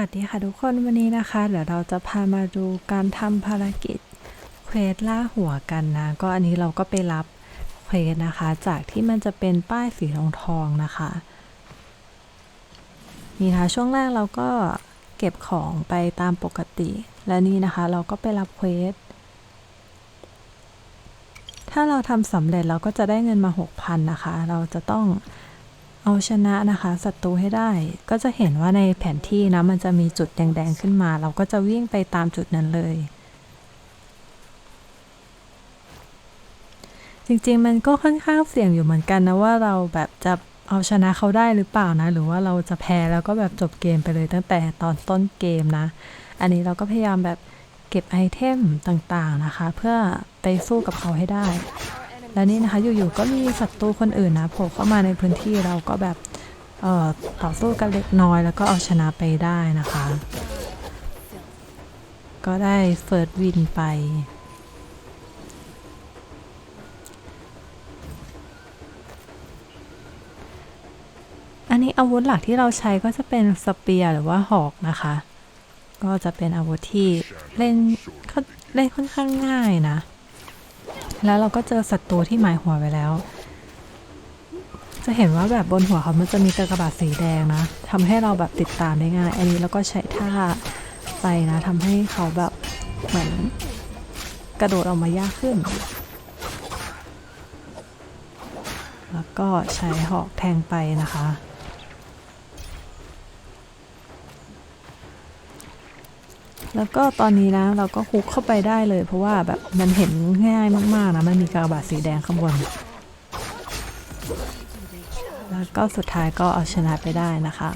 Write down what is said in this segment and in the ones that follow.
วัสดีค่ะทุกคนวันนี้นะคะ เดี๋ยวเราจะพามาดูการทำภารกิจเควสล่าหัวกันนะ ก็อันนี้เราก็ไปรับเควสนะคะ จากที่มันจะเป็นป้ายสีทองทองนะคะนี่นะคะช่วงแรกเราก็เก็บของไปตามปกติ และนี่นะคะเราก็ไปรับเควสถ้าเราทำสำเร็จเราก็จะได้เงินมา 6,000นะคะ เราจะต้อง เอาชนะนะคะศัตรูให้ได้ ก็จะเห็นว่าในแผนที่นะมันจะมีจุดแดงๆขึ้นมา เราก็จะวิ่งไปตามจุดนั้นเลย จริงๆมันก็ค่อนข้างเสี่ยงอยู่เหมือนกันนะว่าเราแบบจะเอาชนะเขาได้หรือเปล่านะ หรือว่าเราจะแพ้แล้วก็แบบจบเกมไปเลยตั้งแต่ตอนต้นเกมนะ อันนี้เราก็พยายามแบบเก็บไอเทมต่างๆนะคะ เพื่อไปสู้กับเขาให้ได้ และนี่นะคะอยู่ๆก็มีศัตรูคนอื่นนะโผล่เข้ามาในพื้นที่เราก็แบบต่อสู้กันเล็กน้อย แล้วก็เอาชนะไปได้นะคะ ก็ได้เฟิร์สวินไปอันนี้อาวุธหลักที่เราใช้ก็จะเป็นสเปียร์หรือว่าหอกนะคะ ก็จะเป็นอาวุธที่เล่นค่อนเล่นค่อนข้างง่ายนะ แล้วเราก็เจอศัตรูที่หมายหัวไว้แล้ว จะเห็นว่าแบบบนหัวเขามันจะมีกระบาดสีแดงนะทำให้เราแบบติดตามได้ง่าย อันนี้เราก็ใช้ท่าไปนะทำให้เขาแบบเหมือนกระโดดออกมายากขึ้น แล้วก็ใช้หอกแทงไปนะคะ แล้วก็ตอนนี้นะเราก็คุกเข้าไปได้เลย เพราะว่าแบบมันเห็นง่ายมากๆนะมันมีกระบาดสีแดงข้างบน แล้วก็สุดท้ายก็เอาชนะไปได้นะคะ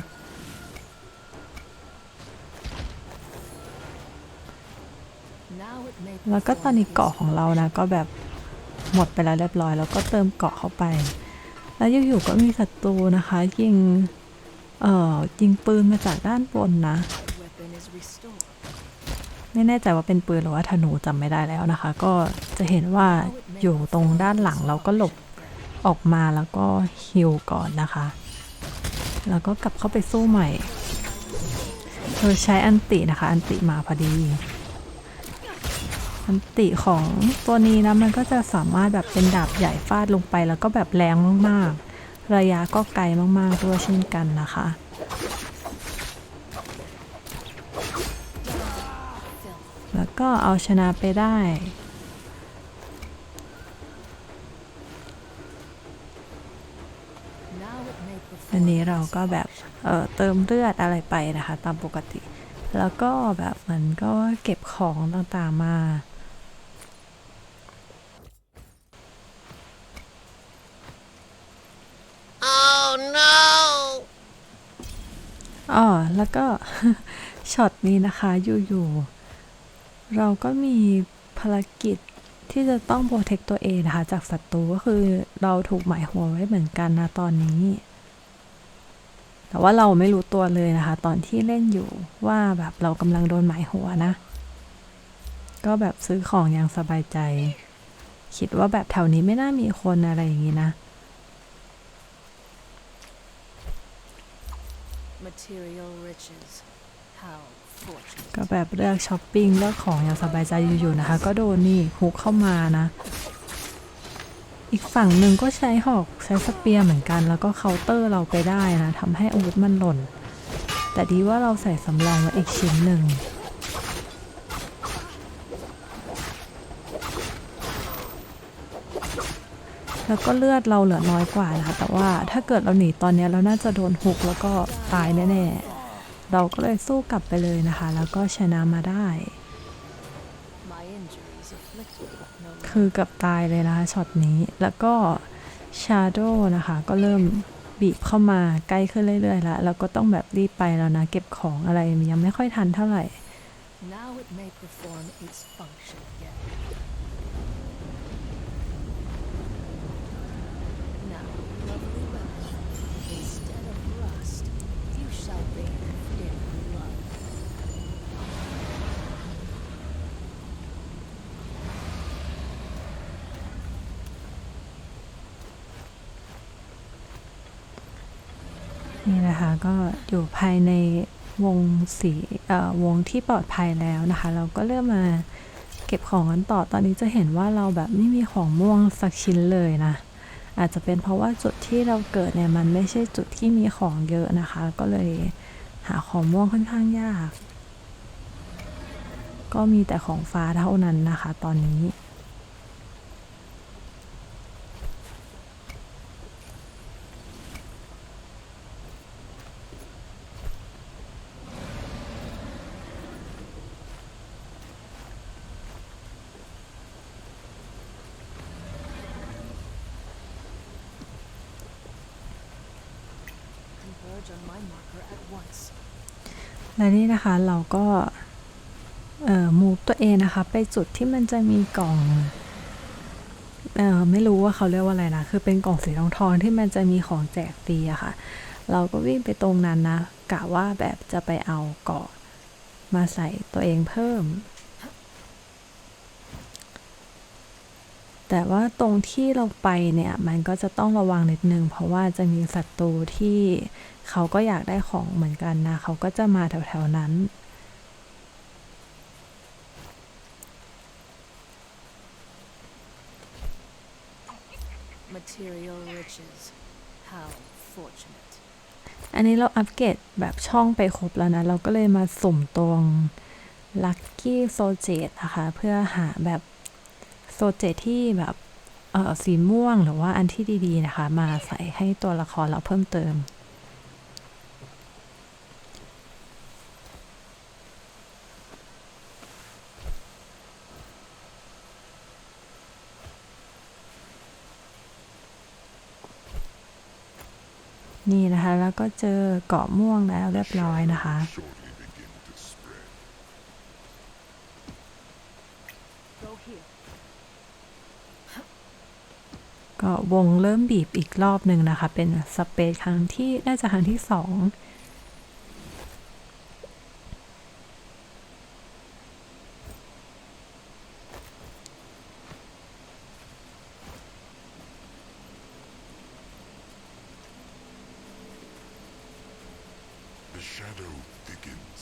แล้วก็ตอนนี้เกาะของเรานะก็แบบหมดไปแล้วเรียบร้อย แล้วก็เติมเกาะเข้าไป แล้วอยู่ๆก็มีศัตรูนะคะ ยิง เอ่อยิงปืนมาจากด้านบนนะ ไม่แน่ใจว่าเป็นปืนหรือว่าธนูจำไม่ได้แล้วนะคะ ก็จะเห็นว่าอยู่ตรงด้านหลังเราก็หลบออกมาแล้วก็ฮิลก่อนนะคะ แล้วก็กลับเข้าไปสู้ใหม่โดยใช้อันตินะคะ อันติมาพอดี อันติของตัวนี้นะมันก็จะสามารถแบบเป็นดาบใหญ่ฟาดลงไป แล้วก็แบบแรงมากๆ ระยะก็ไกลมากๆด้วยเช่นกันนะคะ แล้วก็เอาชนะไปได้ อันนี้เราก็แบบเอ่อเติมเลือดอะไรไปนะคะ ตามปกติ แล้วก็แบบเหมือนก็เก็บของต่างๆมา Oh no! อ๋อแล้วก็ช็อตนี้นะคะอยู่ๆ เราก็มีภารกิจที่จะต้องโปรเทคตัวเองนะคะ จากศัตรูก็คือเราถูกหมายหัวไว้เหมือนกันนะตอนนี้ แต่ว่าเราไม่รู้ตัวเลยนะคะ ตอนที่เล่นอยู่ว่าแบบเรากำลังโดนหมายหัวนะ ก็แบบซื้อของอย่างสบายใจ คิดว่าแบบแถวนี้ไม่น่ามีคนอะไรอย่างนี้นะ Material riches. How ก็แบบเลือกช้อปปิ้งเลือกของอย่างสบายใจอยู่ๆนะคะ ก็โดนนี่ฮุกเข้ามานะ อีกฝั่งหนึ่งก็ใช้หอกใช้สเปียร์เหมือนกัน แล้วก็เคาน์เตอร์เราไปได้นะทำให้อาวุธมันหล่น แต่ดีว่าเราใส่สำรองไว้อีกชิ้นหนึ่งแล้วก็เลือดเราเหลือน้อยกว่านะคะ แต่ว่าถ้าเกิดเราหนีตอนนี้เราน่าจะโดนฮุกแล้วก็ตายแน่ๆ เราก็เลยสู้กลับไปเลยนะคะ แล้วก็ชนะมาได้ My injuries afflicted no คือเกับตายเลยนะคะช็อตนี้แล้วก็ชาโดนะคะ ก็เริ่มบีบเข้ามาใกล้ขึ้นเรื่อยๆแล้วแล้วก็ต้องแบบรีบไปแล้วนะ เก็บของอะไรยังไม่ค่อยทันเท่าไหร่ นี่นะคะก็อยู่ภายในวงสีเอ่อวงที่ปลอดภัยแล้วนะคะ เราก็เริ่มมาเก็บของกันต่อตอนนี้จะเห็นว่าเราแบบไม่มีของม่วงสักชิ้นเลยนะ อาจจะเป็นเพราะว่าจุดที่เราเกิดเนี่ยมันไม่ใช่จุดที่มีของเยอะนะคะ ก็เลยหาของม่วงค่อนข้างยาก ก็มีแต่ของฟ้าเท่านั้นนะคะ ตอนนี้ และนี่นะคะเราก็เอ่อมูฟตัวเองนะคะ ไปจุดที่มันจะมีกล่องเอ่อไม่รู้ว่าเขาเรียกว่าอะไรนะ คือเป็นกล่องสีทองทองที่มันจะมีของแจกฟรีอะค่ะ เราก็วิ่งไปตรงนั้นนะกะว่าแบบจะไปเอาเกาะมาใส่ตัวเองเพิ่ม แต่ว่าตรงที่เราไปเนี่ยมันก็จะต้องระวังนิดนึง เพราะว่าจะมีศัตรูที่เขาก็อยากได้ของเหมือนกันนะ เขาก็จะมาแถวๆนั้น Material riches. How fortunate. อันนี้เราอัปเกรดแบบช่องไปครบแล้วนะ เราก็เลยมาสุ่มตรง Lucky s o j e t นะคะ เพื่อหาแบบ โซเจที่แบบเออสีม่วงหรือว่าอันที่ดีๆนะคะ มาใส่ให้ตัวละครเราเพิ่มเติม นี่นะคะ แล้วก็เจอเกาะม่วงแล้วเรียบร้อยนะคะ ก็วงเริ่มบีบอีกรอบหนึ่งนะคะ เป็นสเปซครั้งที่น่าจะครั้งที่สอง The shadow thickens.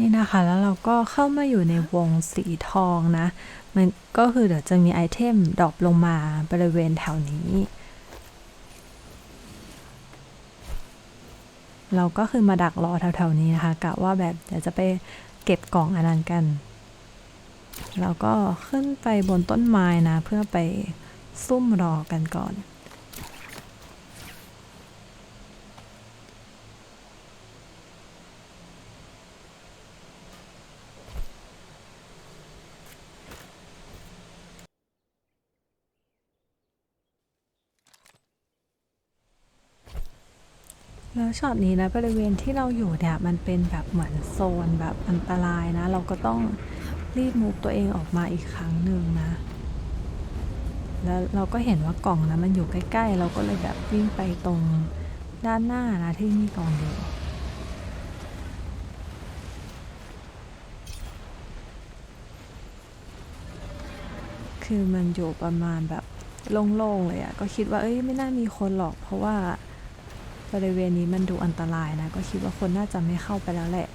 นี่นะคะ แล้วเราก็เข้ามาอยู่ในวงสีทองนะ มันก็คือเดี๋ยวจะมีไอเทมดรอปลงมาบริเวณแถวนี้ เราก็คือมาดักรอแถวๆนี้นะคะกะว่าแบบเดี๋ยวจะไปเก็บกล่องอันนั้นกัน เราก็ขึ้นไปบนต้นไม้นะ เพื่อไปซุ่มรอกันก่อน แล้วช็อตนี้นะบริเวณที่เราอยู่เนี่ยมันเป็นแบบเหมือนโซนแบบอันตรายนะ เราก็ต้องรีบมูฟตัวเองออกมาอีกครั้งหนึ่งนะ แล้วเราก็เห็นว่ากล่องนะมันอยู่ใกล้ ๆ เราก็เลยแบบวิ่งไปตรงด้านหน้านะที่มีกล่องอยู่คือมันอยู่ประมาณแบบโล่งๆเลยอะ่ะก็คิดว่าเอ้ยไม่น่ามีคนหรอกเพราะว่า บริเวณนี้มันดูอันตรายนะ ก็คิดว่าคนน่าจะไม่เข้าไปแล้วแหละ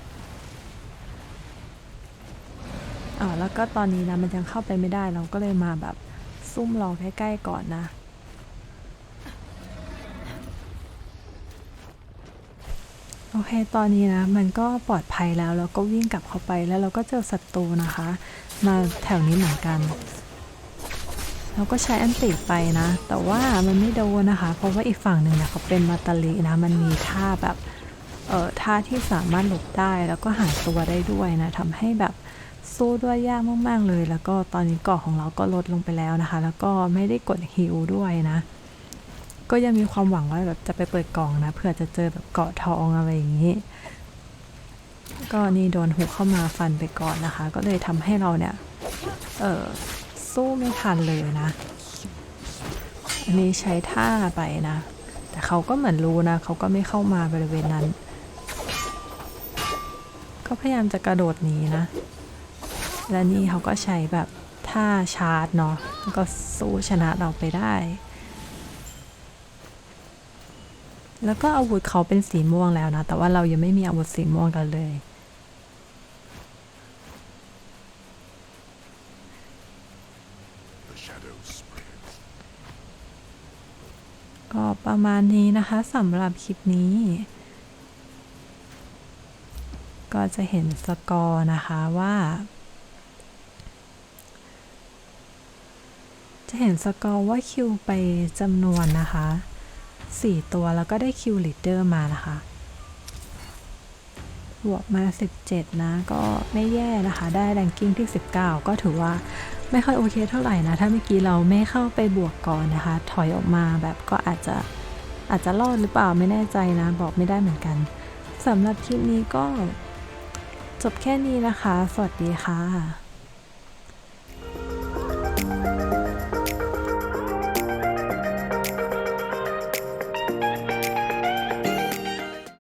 อ่าแล้วก็ตอนนี้นะมันยังเข้าไปไม่ได้เราก็เลยมาแบบซุ่มรอใกล้ๆก่อนนะโอเค ตอนนี้นะ มันก็ปลอดภัยแล้วเราก็วิ่งกลับเข้าไปแล้วเราก็เจอศัตรูนะคะ มาแถวนี้เหมือนกัน เราก็ใช้อันติไปนะ แต่ว่ามันไม่โดนนะคะ เพราะว่าอีกฝั่งหนึ่งเนี่ยเขาเป็นมาตาลินะ มันมีท่าแบบ เอ่อท่าที่สามารถหลบได้แล้วก็หายตัวได้ด้วยนะทำให้แบบสู้ด้วยยากมาก ๆ เลย แล้วก็ตอนนี้เกาะของเราก็ลดลงไปแล้วนะคะ แล้วก็ไม่ได้กดฮิลด้วยนะ ก็ยังมีความหวังว่าแบบจะไปเปิดกล่องนะเผื่อจะเจอแบบเกาะทองอะไรอย่างนี้ ก็นี่โดนหุกเข้ามาฟันไปก่อนนะคะ ก็เลยทำให้เราเนี่ย เออ สู้ไม่ทันเลยนะ อันนี้ใช้ท่าไปนะ แต่เขาก็เหมือนรู้นะ เขาก็ไม่เข้ามาบริเวณนั้น ก็พยายามจะกระโดดหนีนะ และนี่เขาก็ใช้แบบท่าชาร์จเนาะก็สู้ชนะเราไปได้ แล้วก็อาวุธเขาเป็นสีม่วงแล้วนะ แต่ว่าเรายังไม่มีอาวุธสีม่วงกันเลย The shadow spreads. ก็ ประมาณนี้นะคะสำหรับคลิปนี้ ก็จะเห็นสกอร์นะคะว่า จะเห็นสกอร์ว่าคิวไปจำนวนนะคะ 4 ตัวแล้วก็ได้คิวลีดเดอร์มานะคะบวกมา 17 นะ ก็ไม่แย่นะคะ ได้แรงกิ้งที่ 19 ก็ถือว่าไม่ค่อยโอเคเท่าไหร่นะ ถ้าเมื่อกี้เราไม่เข้าไปบวกก่อนนะคะ ถอยออกมาแบบก็อาจจะ อาจจะรอดหรือเปล่าไม่แน่ใจนะ บอกไม่ได้เหมือนกันสำหรับคลิปนี้ก็จบแค่นี้นะคะ สวัสดีค่ะ